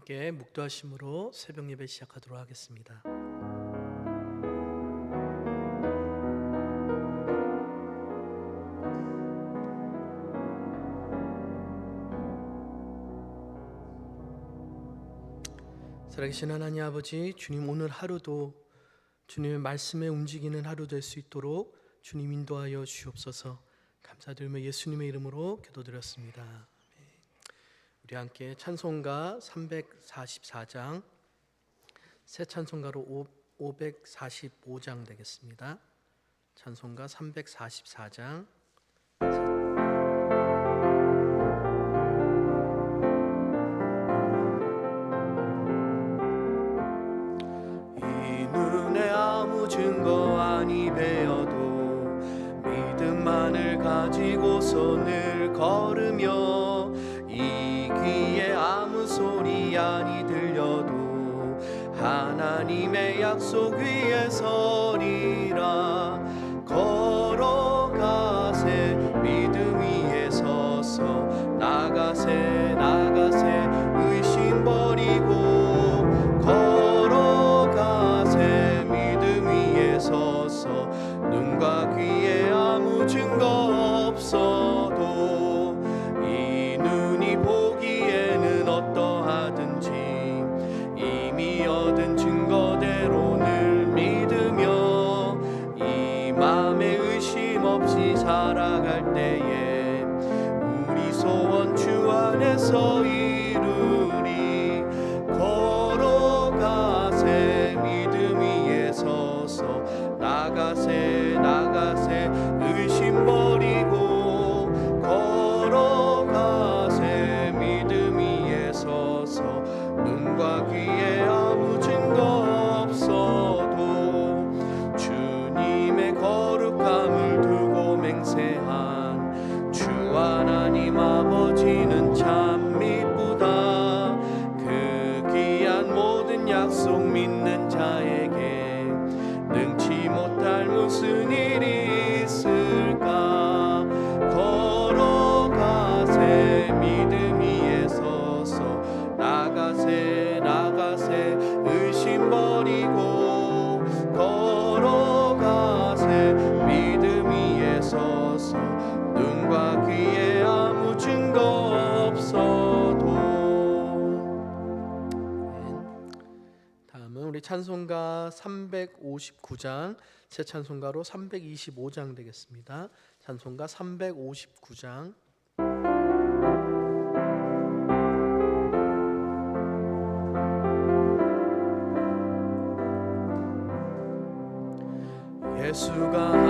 함께 묵도하심으로 새벽 예배 시작하도록 하겠습니다. 살아계신 하나님 아버지 주님 오늘 하루도 주님의 말씀에 움직이는 하루 될 수 있도록 주님 인도하여 주옵소서 감사드리며 예수님의 이름으로 기도드렸습니다. 우리 함께 찬송가 344장 새 찬송가로 545장 되겠습니다. 찬송가 344장 이 눈에 아무 증거 아니 배어도 믿음만을 가지고서 늘 걸으며 아니 들려도 하나님의 약속 위에 서 안 찬송가 359장 새 찬송가로 325장 되겠습니다. 찬송가 359장 예수가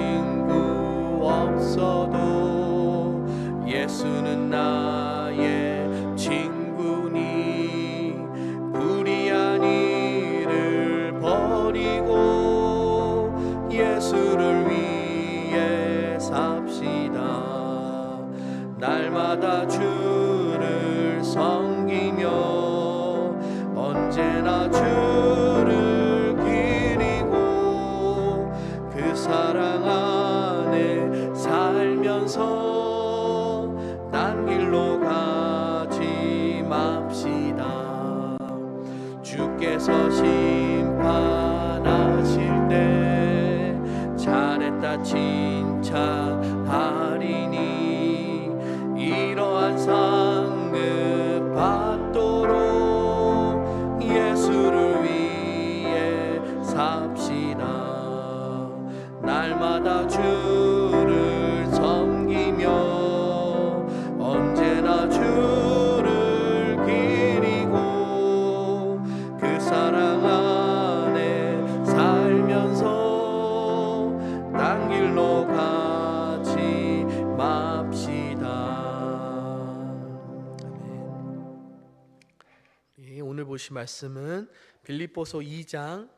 보실 말씀은 빌립보서 2장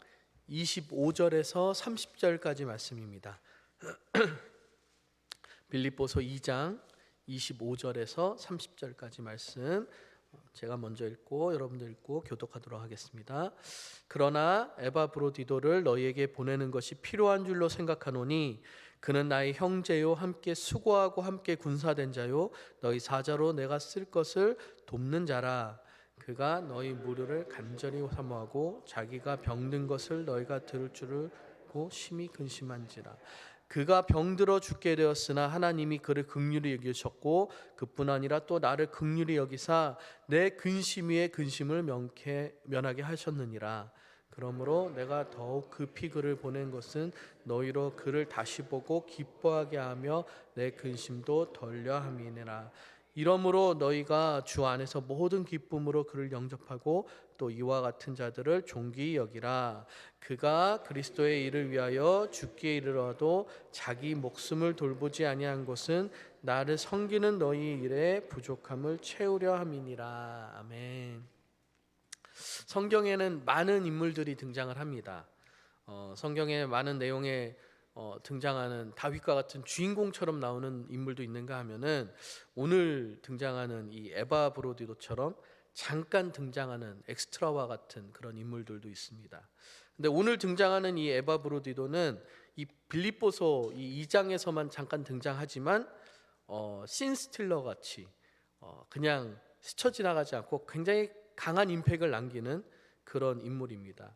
25절에서 30절까지 말씀입니다. 빌립보서 2장 25절에서 30절까지 말씀 제가 먼저 읽고 여러분들 읽고 교독하도록 하겠습니다. 그러나 에바브로디도를 너희에게 보내는 것이 필요한 줄로 생각하노니 그는 나의 형제요 함께 수고하고 함께 군사된 자요 너희 사자로 내가 쓸 것을 돕는 자라 그가 너희 무료를 간절히 사모하고 자기가 병든 것을 너희가 들을 줄을 고 심히 근심한지라. 그가 병들어 죽게 되었으나 하나님이 그를 극률히 여기셨고 그뿐 아니라 또 나를 극률히 여기사 내 근심 위에 근심을 면케 면하게 하셨느니라. 그러므로 내가 더욱 급히 그를 보낸 것은 너희로 그를 다시 보고 기뻐하게 하며 내 근심도 덜려 함이니라 이러므로 너희가 주 안에서 모든 기쁨으로 그를 영접하고 또 이와 같은 자들을 존귀히 여기라 그가 그리스도의 일을 위하여 죽기에 이르러도 자기 목숨을 돌보지 아니한 것은 나를 섬기는 너희 일에 부족함을 채우려 함이니라 아멘. 성경에는 많은 인물들이 등장을 합니다. 어, 성경에 많은 내용에 어, 등장하는 다윗과 같은 주인공처럼 나오는 인물도 있는가 하면은 오늘 등장하는 이 에바 브로디도처럼 잠깐 등장하는 엑스트라와 같은 그런 인물들도 있습니다. 근데 오늘 등장하는 이 에바 브로디도는 이 빌립보서 이 2장에서만 잠깐 등장하지만 어, 신스틸러 같이 어, 그냥 스쳐 지나가지 않고 굉장히 강한 임팩을 남기는 그런 인물입니다.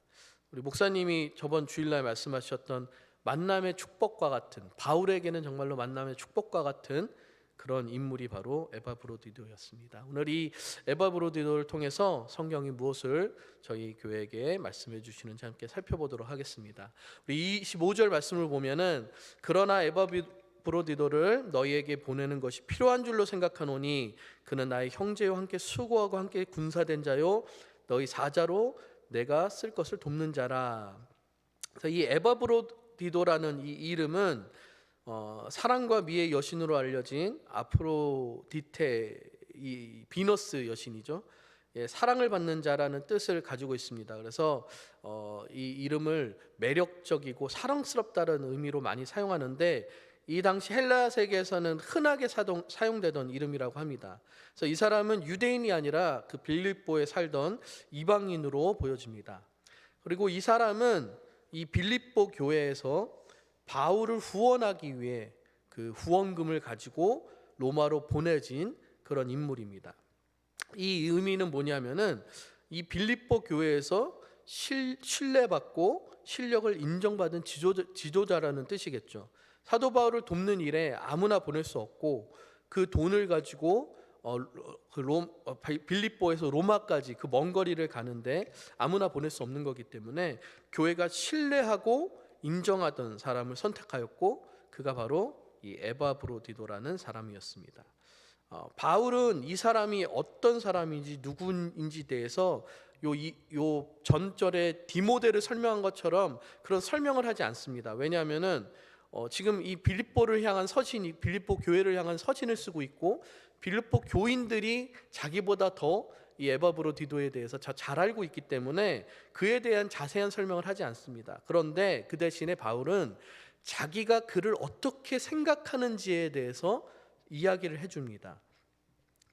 우리 목사님이 저번 주일날 말씀하셨던 만남의 축복과 같은 바울에게는 정말로 만남의 축복과 같은 그런 인물이 바로 에바브로디도였습니다. 오늘 이 에바브로디도를 통해서 성경이 무엇을 저희 교회에게 말씀해 주시는지 함께 살펴보도록 하겠습니다. 우리 25절 말씀을 보면은 그러나 에바브로디도를 너희에게 보내는 것이 필요한 줄로 생각하노니 그는 나의 형제와 함께 수고하고 함께 군사된 자요 너희 사자로 내가 쓸 것을 돕는 자라. 그래서 이 에바브로 디도라는 이 이름은 어, 사랑과 미의 여신으로 알려진 아프로디테 이 비너스 여신이죠. 예, 사랑을 받는 자라는 뜻을 가지고 있습니다. 그래서 어, 이 이름을 매력적이고 사랑스럽다는 의미로 많이 사용하는데 이 당시 헬라 세계에서는 흔하게 사동, 사용되던 이름이라고 합니다. 그래서 이 사람은 유대인이 아니라 그 빌립보에 살던 이방인으로 보여집니다. 그리고 이 사람은 이 빌립보 교회에서 바울을 후원하기 위해 그 후원금을 가지고 로마로 보내진 그런 인물입니다. 이 의미는 뭐냐면은 이 빌립보 교회에서 실, 신뢰받고 실력을 인정받은 지도자, 지도자라는 뜻이겠죠. 사도 바울을 돕는 일에 아무나 보낼 수 없고 그 돈을 가지고 어, 그 롬, 어, 빌립보에서 로마까지 그 먼 거리를 가는데 아무나 보낼 수 없는 거기 때문에 교회가 신뢰하고 인정하던 사람을 선택하였고 그가 바로 이 에바 브로디도라는 사람이었습니다. 어, 바울은 이 사람이 어떤 사람인지 누구인지 대해서 요, 이, 요 전절에 디모데를 설명한 것처럼 그런 설명을 하지 않습니다. 왜냐하면은 어, 지금 이 빌립보를 향한 서신이 빌립보 교회를 향한 서신을 쓰고 있고 빌립보 교인들이 자기보다 더 이 에바브로디도에 대해서 잘 알고 있기 때문에 그에 대한 자세한 설명을 하지 않습니다. 그런데 그 대신에 바울은 자기가 그를 어떻게 생각하는지에 대해서 이야기를 해줍니다.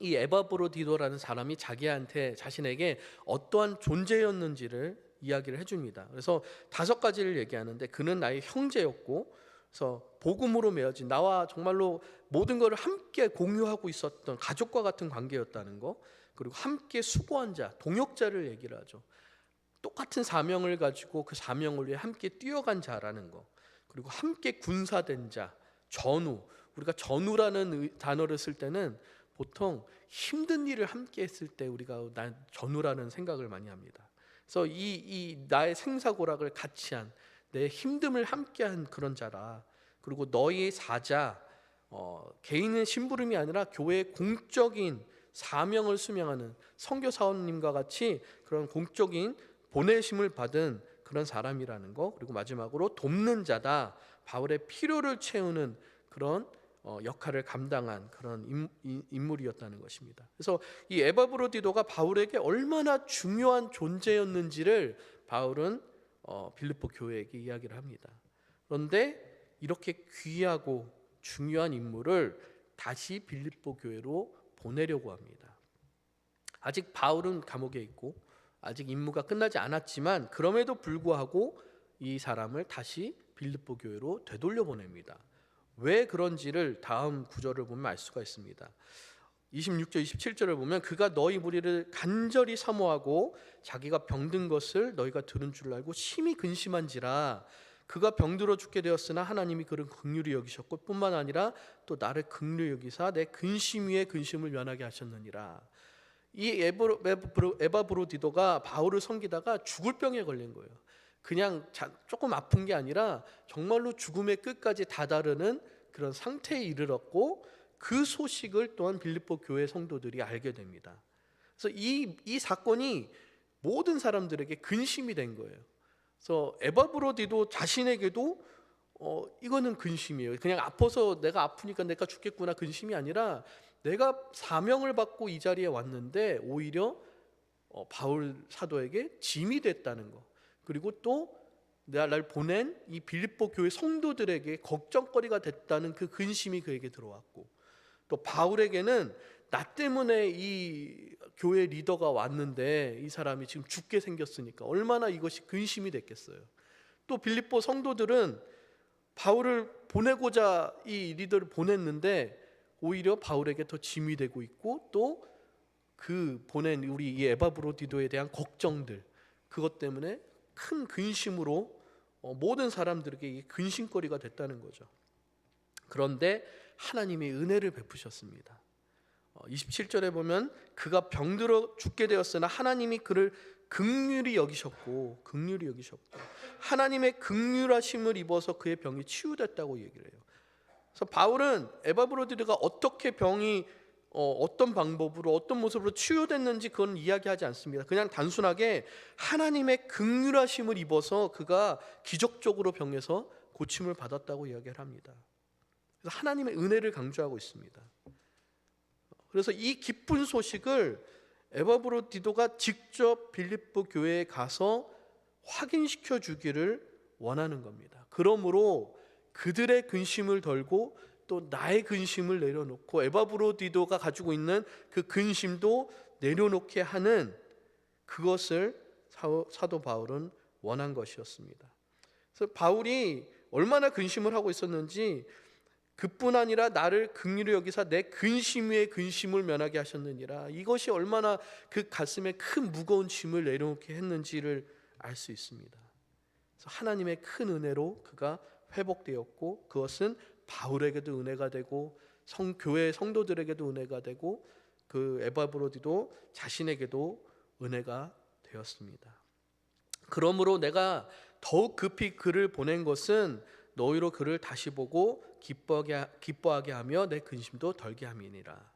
이 에바브로디도라는 사람이 자기한테 자신에게 어떠한 존재였는지를 이야기를 해줍니다. 그래서 다섯 가지를 얘기하는데 그는 나의 형제였고 그래서 복음으로 맺어진 나와 정말로 모든 것을 함께 공유하고 있었던 가족과 같은 관계였다는 거 그리고 함께 수고한 자 동역자를 얘기를 하죠. 똑같은 사명을 가지고 그 사명을 위해 함께 뛰어간 자라는 거 그리고 함께 군사된 자 전우 우리가 전우라는 의- 단어를 쓸 때는 보통 힘든 일을 함께 했을 때 우리가 난 전우라는 생각을 많이 합니다. 그래서 이, 이 나의 생사고락을 같이 한 내 힘듦을 함께한 그런 자라. 그리고 너희의 사자 어, 개인의 심부름이 아니라 교회의 공적인 사명을 수명하는 선교 사원님과 같이 그런 공적인 보내심을 받은 그런 사람이라는 거 그리고 마지막으로 돕는 자다 바울의 필요를 채우는 그런 어, 역할을 감당한 그런 인물이었다는 것입니다. 그래서 이 에바브로디도가 바울에게 얼마나 중요한 존재였는지를 바울은 어, 빌립보 교회에게 이야기를 합니다. 그런데 이렇게 귀하고 중요한 인물을 다시 빌립보 교회로 보내려고 합니다. 아직 바울은 감옥에 있고 아직 임무가 끝나지 않았지만 그럼에도 불구하고 이 사람을 다시 빌립보 교회로 되돌려 보냅니다. 왜 그런지를 다음 구절을 보면 알 수가 있습니다. 26절 27절을 보면 그가 너희 무리를 간절히 사모하고 자기가 병든 것을 너희가 들은 줄 알고 심히 근심한지라 그가 병들어 죽게 되었으나 하나님이 그를 긍휼히 여기셨고 뿐만 아니라 또 나를 긍휼히 여기사 내 근심 위에 근심을 면하게 하셨느니라 이 에브로, 에바 브로디도가 바울을 섬기다가 죽을 병에 걸린 거예요. 그냥 자- 조금 아픈 게 아니라 정말로 죽음의 끝까지 다다르는 그런 상태에 이르렀고 그 소식을 또한 빌립보 교회 성도들이 알게 됩니다. 그래서 이, 이 사건이 모든 사람들에게 근심이 된 거예요. 그래서 에바브로디도 자신에게도 어, 이거는 근심이에요. 그냥 아파서 내가 아프니까 내가 죽겠구나 근심이 아니라 내가 사명을 받고 이 자리에 왔는데 오히려 어, 바울 사도에게 짐이 됐다는 거. 그리고 또날 보낸 이 빌립보 교회 성도들에게 걱정거리가 됐다는 그 근심이 그에게 들어왔고 또 바울에게는 나 때문에 이 교회 리더가 왔는데 이 사람이 지금 죽게 생겼으니까 얼마나 이것이 근심이 됐겠어요. 또 빌립보 성도들은 바울을 보내고자 이 리더를 보냈는데 오히려 바울에게 더 짐이 되고 있고 또 그 보낸 우리 이 에바브로디도에 대한 걱정들 그것 때문에 큰 근심으로 어, 모든 사람들에게 이 근심거리가 됐다는 거죠. 그런데 하나님이 은혜를 베푸셨습니다. 어, 27절에 보면 그가 병들어 죽게 되었으나 하나님이 그를 극률이 여기셨고 극률이 여기셨고 하나님의 극률하심을 입어서 그의 병이 치유됐다고 얘기를 해요. 그래서 바울은 에바브로디드가 어떻게 병이 어, 어떤 방법으로 어떤 모습으로 치유됐는지 그건 이야기하지 않습니다. 그냥 단순하게 하나님의 극률하심을 입어서 그가 기적적으로 병에서 고침을 받았다고 이야기를 합니다. 그래서 하나님의 은혜를 강조하고 있습니다. 그래서 이 기쁜 소식을 에바브로디도가 직접 빌립보 교회에 가서 확인시켜 주기를 원하는 겁니다. 그러므로 그들의 근심을 덜고 또 나의 근심을 내려놓고 에바브로디도가 가지고 있는 그 근심도 내려놓게 하는 그것을 사- 사도 바울은 원한 것이었습니다. 그래서 바울이 얼마나 근심을 하고 있었는지 그뿐 아니라 나를 긍휼히 여기사 내 근심 위에 근심을 면하게 하셨느니라 이것이 얼마나 그 가슴에 큰 무거운 짐을 내려놓게 했는지를 알 수 있습니다. 그래서 하나님의 큰 은혜로 그가 회복되었고 그것은 바울에게도 은혜가 되고 성 교회 성도들에게도 은혜가 되고 그 에바브로디도 자신에게도 은혜가 되었습니다. 그러므로 내가 더욱 급히 그를 보낸 것은 너희로 그를 다시 보고 기뻐하게, 기뻐하게 하며 내 근심도 덜게 함이니라.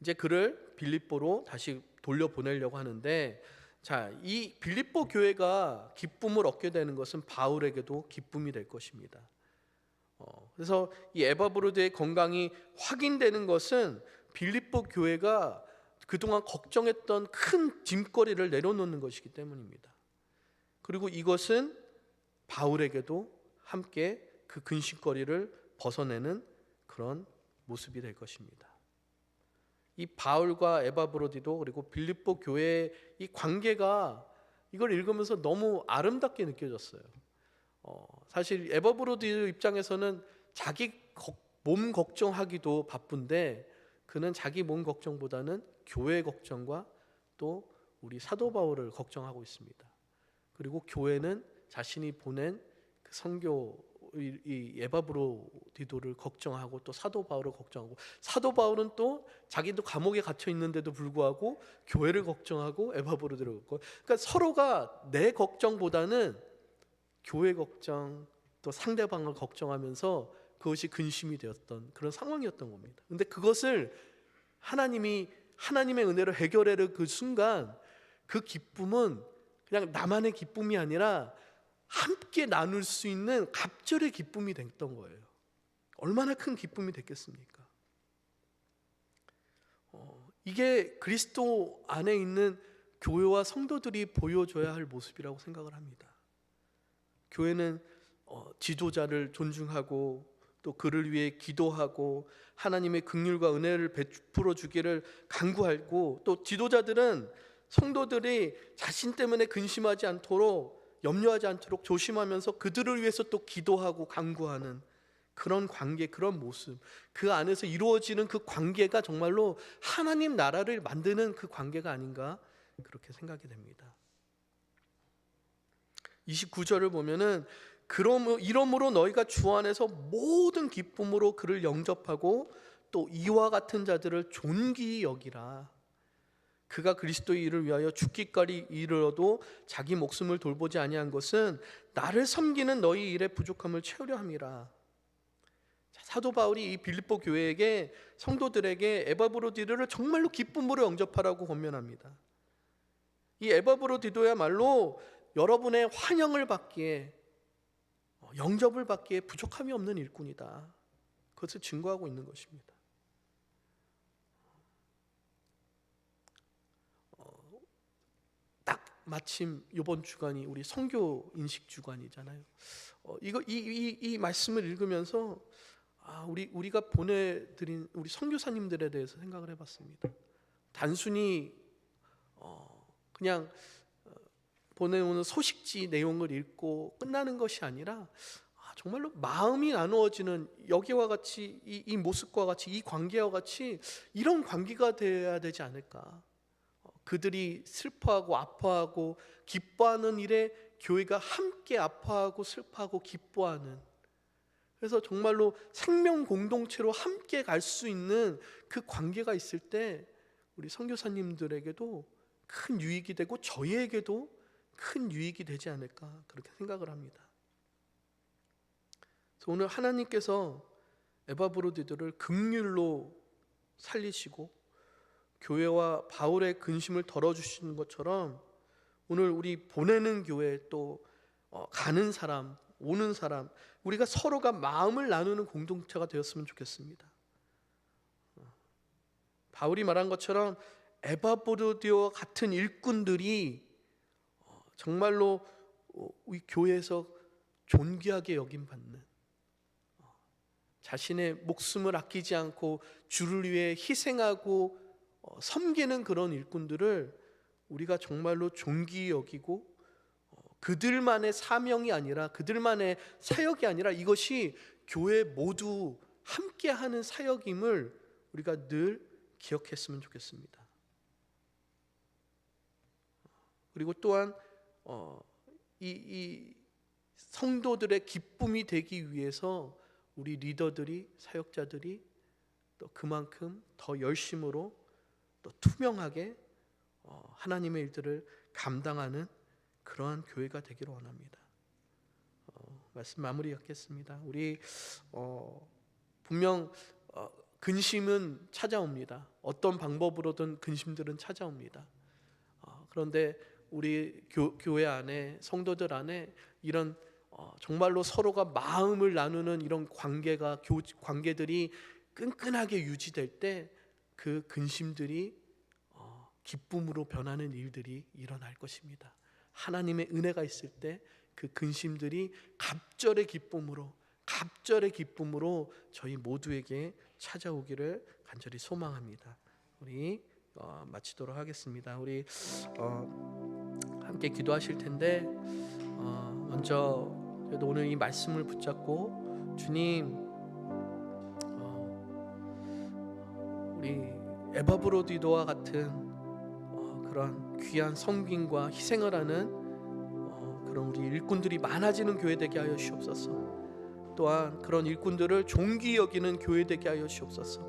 이제 그를 빌립보로 다시 돌려 보내려고 하는데 자, 이 빌립보 교회가 기쁨을 얻게 되는 것은 바울에게도 기쁨이 될 것입니다. 어, 그래서 이 에바브로드의 건강이 확인되는 것은 빌립보 교회가 그동안 걱정했던 큰 짐거리를 내려놓는 것이기 때문입니다. 그리고 이것은 바울에게도 함께 그 근심거리를 벗어내는 그런 모습이 될 것입니다. 이 바울과 에바브로디도 그리고 빌립보 교회의 이 관계가 이걸 읽으면서 너무 아름답게 느껴졌어요. 어, 사실 에버브로드 입장에서는 자기 거- 몸 걱정하기도 바쁜데 그는 자기 몸 걱정보다는 교회 걱정과 또 우리 사도 바울을 걱정하고 있습니다. 그리고 교회는 자신이 보낸 그 선교 이, 이 에바브로 디도를 걱정하고 또 사도 바울을 걱정하고 사도 바울은 또 자기도 감옥에 갇혀 있는데도 불구하고 교회를 걱정하고 에바브로디를 걱정. 그러니까 서로가 내 걱정보다는 교회 걱정 또 상대방을 걱정하면서 그것이 근심이 되었던 그런 상황이었던 겁니다. 근데 그것을 하나님이 하나님의 은혜로 해결해를 그 순간 그 기쁨은 그냥 나만의 기쁨이 아니라 함께 나눌 수 있는 갑절의 기쁨이 됐던 거예요. 얼마나 큰 기쁨이 됐겠습니까? 어, 이게 그리스도 안에 있는 교회와 성도들이 보여줘야 할 모습이라고 생각을 합니다. 교회는 어, 지도자를 존중하고 또 그를 위해 기도하고 하나님의 긍휼과 은혜를 베풀어 주기를 간구하고 또 지도자들은 성도들이 자신 때문에 근심하지 않도록 염려하지 않도록 조심하면서 그들을 위해서 또 기도하고 간구하는 그런 관계, 그런 모습, 그 안에서 이루어지는 그 관계가 정말로 하나님 나라를 만드는 그 관계가 아닌가 그렇게 생각이 됩니다. 29절을 보면은 그러므 이러므로 너희가 주 안에서 모든 기쁨으로 그를 영접하고 또 이와 같은 자들을 존귀히 여기라. 그가 그리스도의 일을 위하여 죽기까지 이르러도 자기 목숨을 돌보지 아니한 것은 나를 섬기는 너희 일의 부족함을 채우려 함이라. 자, 사도 바울이 이 빌립보 교회에게 성도들에게 에바브로디도를 정말로 기쁨으로 영접하라고 권면합니다. 이 에바브로디도야말로 여러분의 환영을 받기에 어, 영접을 받기에 부족함이 없는 일꾼이다. 그것을 증거하고 있는 것입니다. 어, 딱 마침 이번 주간이 우리 선교 인식 주간이잖아요. 어, 이거 이, 이, 이 말씀을 읽으면서 아, 우리 우리가 보내드린 우리 선교사님들에 대해서 생각을 해봤습니다. 단순히 어, 그냥 어, 보내오는 소식지 내용을 읽고 끝나는 것이 아니라 아, 정말로 마음이 나누어지는 여기와 같이 이, 이 모습과 같이 이 관계와 같이 이런 관계가 돼야 되지 않을까. 어, 그들이 슬퍼하고 아파하고 기뻐하는 일에 교회가 함께 아파하고 슬퍼하고 기뻐하는 그래서 정말로 생명 공동체로 함께 갈 수 있는 그 관계가 있을 때 우리 선교사님들에게도 큰 유익이 되고 저희에게도 큰 유익이 되지 않을까 그렇게 생각을 합니다. 오늘 하나님께서 에바브로디들을 극률로 살리시고 교회와 바울의 근심을 덜어주시는 것처럼 오늘 우리 보내는 교회 또 어, 가는 사람 오는 사람 우리가 서로가 마음을 나누는 공동체가 되었으면 좋겠습니다. 어, 바울이 말한 것처럼 에바브로디와 같은 일꾼들이 어, 정말로 어, 우리 교회에서 존귀하게 여김 받는 어, 자신의 목숨을 아끼지 않고 주를 위해 희생하고 어, 섬기는 그런 일꾼들을 우리가 정말로 존귀히 여기고 어, 그들만의 사명이 아니라 그들만의 사역이 아니라 이것이 교회 모두 함께하는 사역임을 우리가 늘 기억했으면 좋겠습니다. 그리고 또한 어, 이, 이 성도들의 기쁨이 되기 위해서 우리 리더들이 사역자들이 또 그만큼 더 열심으로 또 투명하게 어, 하나님의 일들을 감당하는 그러한 교회가 되기를 원합니다. 어, 말씀 마무리하겠습니다. 우리 어, 분명 어, 근심은 찾아옵니다. 어떤 방법으로든 근심들은 찾아옵니다. 어, 그런데 우리 교, 교회 안에 성도들 안에 이런 어, 정말로 서로가 마음을 나누는 이런 관계가 교, 관계들이 끈끈하게 유지될 때 그 근심들이 어, 기쁨으로 변하는 일들이 일어날 것입니다. 하나님의 은혜가 있을 때 그 근심들이 갑절의 기쁨으로 갑절의 기쁨으로 저희 모두에게 찾아오기를 간절히 소망합니다. 우리 어, 마치도록 하겠습니다. 우리 어, 함께 기도하실 텐데 어, 먼저 오늘 이 말씀을 붙잡고 주님 우리 에바브로디도와 같은 어, 그런 귀한 성김과 희생을 하는 어, 그런 우리 일꾼들이 많아지는 교회 되게 하여 주옵소서. 또한 그런 일꾼들을 존귀 여기는 교회 되게 하여 주옵소서.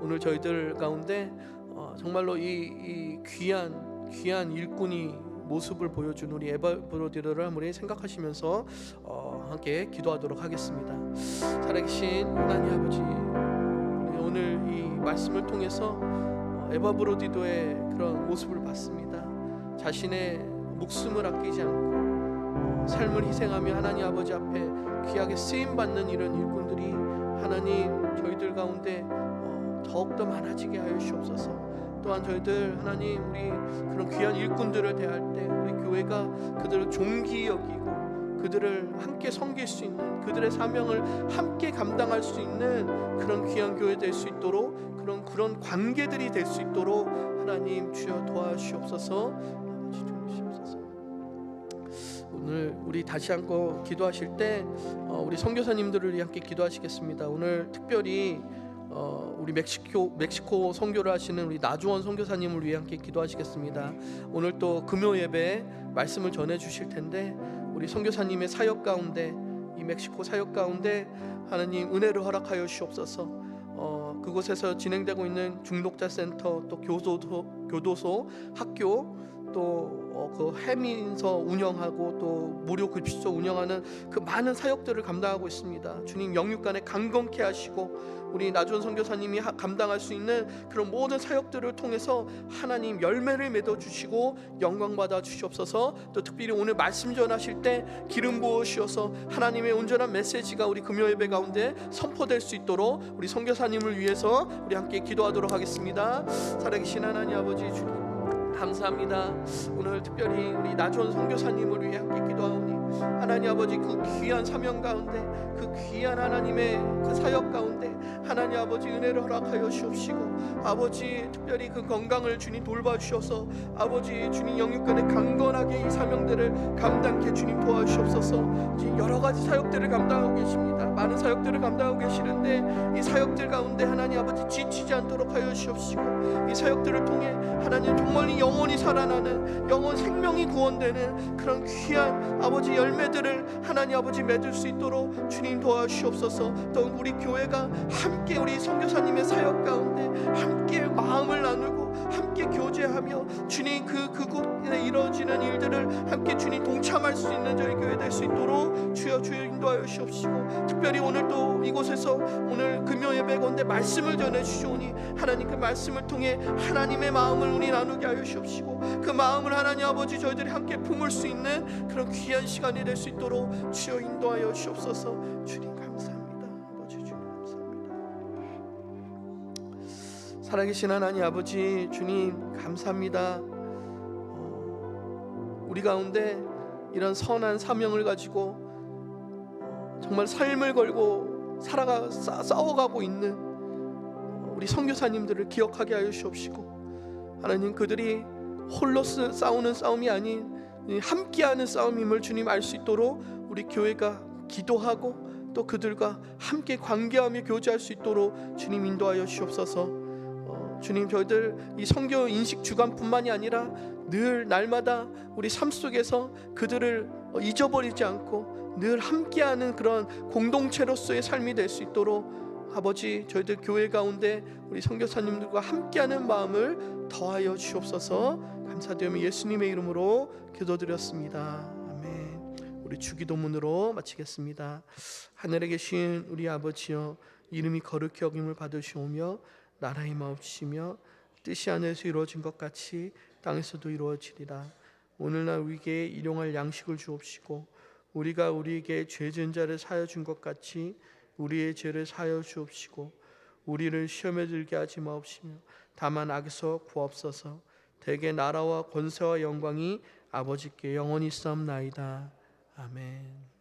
오늘 저희들 가운데 어, 정말로 이, 이 귀한 귀한 일꾼이 모습을 보여준 우리 에바브로디를 한번 생각하시면서 어, 함께 기도하도록 하겠습니다. 살아계신 하나님 아버지, 오늘 이 말씀을 통해서 어, 에바 브로디도의 그런 모습을 봤습니다. 자신의 목숨을 아끼지 않고 어, 삶을 희생하며 하나님 아버지 앞에 귀하게 쓰임 받는 이런 일꾼들이 하나님 저희들 가운데 어, 더욱더 많아지게 하여 주옵소서. 또한 저희들 하나님 우리 그런 귀한 일꾼들을 대할 때 우리 교회가 그들을 존귀 여기고 그들을 함께 섬길 수 있는 그들의 사명을 함께 감당할 수 있는 그런 귀한 교회 될 수 있도록 그런 그런 관계들이 될 수 있도록 하나님 주여 도와주시옵소서. 오늘 우리 다시 한번 기도하실 때 어, 우리 선교사님들을 함께 기도하시겠습니다. 오늘 특별히 어, 우리 멕시코 멕시코 선교를 하시는 우리 나주원 선교사님을 위해 함께 기도하시겠습니다. 오늘 또 금요 예배 말씀을 전해 주실 텐데 우리 선교사님의 사역 가운데 이 멕시코 사역 가운데 하나님 은혜를 허락하여 주옵소서. 어, 그곳에서 진행되고 있는 중독자 센터 또 교도소 교도소 학교 또 그 해민서 운영하고 또 무료 급식소 운영하는 그 많은 사역들을 감당하고 있습니다. 주님 영육간에 강건케 하시고 우리 나준 선교사님이 하- 감당할 수 있는 그런 모든 사역들을 통해서 하나님 열매를 맺어 주시고 영광 받아 주시옵소서. 또 특별히 오늘 말씀 전하실 때 기름 주셔서 하나님의 온전한 메시지가 우리 금요 예배 가운데 선포될 수 있도록 우리 선교사님을 위해서 우리 함께 기도하도록 하겠습니다. 살아계신 하나님 아버지 주님 감사합니다. 오늘 특별히 우리 나주원 선교사님을 위해 함께 기도하오니 하나님 아버지 그 귀한 사명 가운데 그 귀한 하나님의 그 사역 가운데 하나님 아버지 은혜를 허락하여 주옵시고 아버지 특별히 그 건강을 주님 돌봐주셔서 아버지 주님 영육간에 강건하게 이 사명들을 감당케 주님 도와주시옵소서. 지금 여러 가지 사역들을 감당하고 계십니다. 많은 사역들을 감당하고 계시는데 이 사역들 가운데 하나님 아버지 지치지 않도록 하여 주옵시고 이 사역들을 통해 하나님 정말 이 영혼이 살아나는 영혼 생명이 구원되는 그런 귀한 아버지 열매들을 하나님 아버지 맺을 수 있도록 주님 도와주시옵소서. 또 우리 교회가 함께 우리 선교사님의 사역 가운데 함께 마음을 나누고 함께 교제하며 주님 그 그곳에 이루어지는 일들을 함께 주님 동참할 수 있는 저희 교회 될 수 있도록 주여 주여 인도하여 주옵시고 특별히 오늘 또 이곳에서 오늘 금요 예배 가운데 말씀을 전해 주시오니 하나님 그 말씀을 통해 하나님의 마음을 우리 나누게 하여 주옵시고 그 마음을 하나님 아버지 저희들이 함께 품을 수 있는 그런 귀한 시간이 될 수 있도록 주여 인도하여 주옵소서. 주님 살아계신 하나님 아버지 주님 감사합니다 어, 우리 가운데 이런 선한 사명을 가지고 어, 정말 삶을 걸고 살아가 싸, 싸워가고 있는 어, 우리 선교사님들을 기억하게 하여 주옵시고 하나님 그들이 홀로 쓰- 싸우는 싸움이 아닌 이 함께하는 싸움임을 주님 알 수 있도록 우리 교회가 기도하고 또 그들과 함께 관계하며 교제할 수 있도록 주님 인도하여 주옵소서. 어, 주님 저희들 이 성교 인식 주간뿐만이 아니라 늘 날마다 우리 삶 속에서 그들을 어, 잊어버리지 않고 늘 함께하는 그런 공동체로서의 삶이 될 수 있도록 아버지 저희들 교회 가운데 우리 선교사님들과 함께하는 마음을 더하여 주옵소서. 감사드리며 예수님의 이름으로 기도드렸습니다. 아멘. 우리 주기도문으로 마치겠습니다. 하늘에 계신 우리 아버지여 이름이 거룩히 여김을 받으시오며 나라의 마옵시며 뜻이 하늘에서 이루어진 것 같이 땅에서도 이루어지리라. 오늘날 우리에게 일용할 양식을 주옵시고 우리가 우리에게 죄진 자를 사여 준 것 같이 우리의 죄를 사여 주옵시고 우리를 시험에 들게 하지 마옵시며 다만 악에서 구하옵소서. 대개 나라와 권세와 영광이 아버지께 영원히 싸움나이다. 아멘